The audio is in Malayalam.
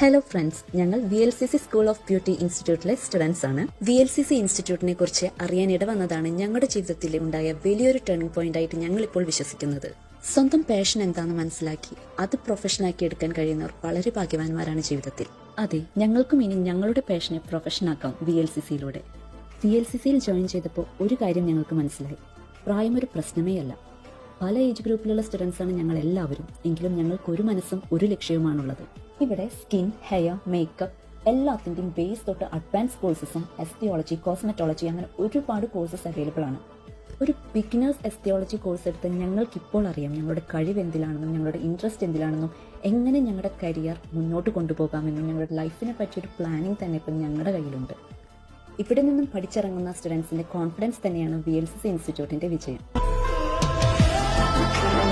ഹലോ ഫ്രണ്ട്സ് ഞങ്ങൾ V L C C school of beauty ഇൻസ്റ്റിറ്റ്യൂട്ടിലെ സ്റ്റുഡൻസ് ആണ്. വി എൽ സി സി ഇൻസ്റ്റിറ്റ്യൂട്ടിനെ കുറിച്ച് അറിയാൻ ഇടവന്നതാണ് ഞങ്ങളുടെ ജീവിതത്തിൽ ഉണ്ടായ വലിയൊരു ടേണിംഗ് പോയിന്റ് ആയിട്ട് ഞങ്ങൾ ഇപ്പോൾ വിശ്വസിക്കുന്നത്. സ്വന്തം പാഷൻ എന്താണെന്ന് മനസ്സിലാക്കി അത് പ്രൊഫഷനാക്കി എടുക്കാൻ കഴിയുന്നവർ വളരെ ഭാഗ്യവാന്മാരാണ് ജീവിതത്തിൽ. അതെ ഞങ്ങൾക്കും ഇനി ഞങ്ങളുടെ പാഷനെ പ്രൊഫഷനാക്കാം വി എൽ സി സിയിലൂടെ വി എൽ സി സിയിൽ ജോയിൻ ചെയ്തപ്പോൾ ഒരു കാര്യം ഞങ്ങൾക്ക് മനസ്സിലായി. പ്രായം ഒരു പ്രശ്നമേ അല്ല. പല ഏജ് ഗ്രൂപ്പിലുള്ള ആണ് ഞങ്ങൾ എല്ലാവരും എങ്കിലും ഞങ്ങൾക്ക് ഒരു മനസ്സും ഒരു ലക്ഷ്യവുമാണുള്ളത്. ഇവിടെ സ്കിൻ ഹെയർ മേക്കപ്പ് എല്ലാത്തിന്റെയും ബേസ് തൊട്ട് അഡ്വാൻസ് കോഴ്സസും എസ്തിയോളജി കോസ്മെറ്റോളജി അങ്ങനെ ഒരുപാട് കോഴ്സസ് അവൈലബിൾ ആണ്. ഒരു ബിഗിനേഴ്സ് എസ്തിയോളജി കോഴ്സ് എടുത്ത് ഞങ്ങൾക്ക് ഇപ്പോൾ അറിയാം ഞങ്ങളുടെ കഴിവ് എന്തിലാണെന്നും ഞങ്ങളുടെ ഇൻട്രസ്റ്റ് എന്തിലാണെന്നും എങ്ങനെ ഞങ്ങളുടെ കരിയർ മുന്നോട്ട് കൊണ്ടുപോകാമെന്നും ഞങ്ങളുടെ ലൈഫിനെ പറ്റിയൊരു പ്ലാനിങ് തന്നെ ഇപ്പം ഞങ്ങളുടെ കയ്യിലുണ്ട്. ഇവിടെ നിന്നും പഠിച്ചിറങ്ങുന്ന സ്റ്റുഡൻസിന്റെ കോൺഫിഡൻസ് തന്നെയാണ് വി എൽ സി സി ഇൻസ്റ്റിറ്റ്യൂട്ടിന്റെ വിജയം. Thank you.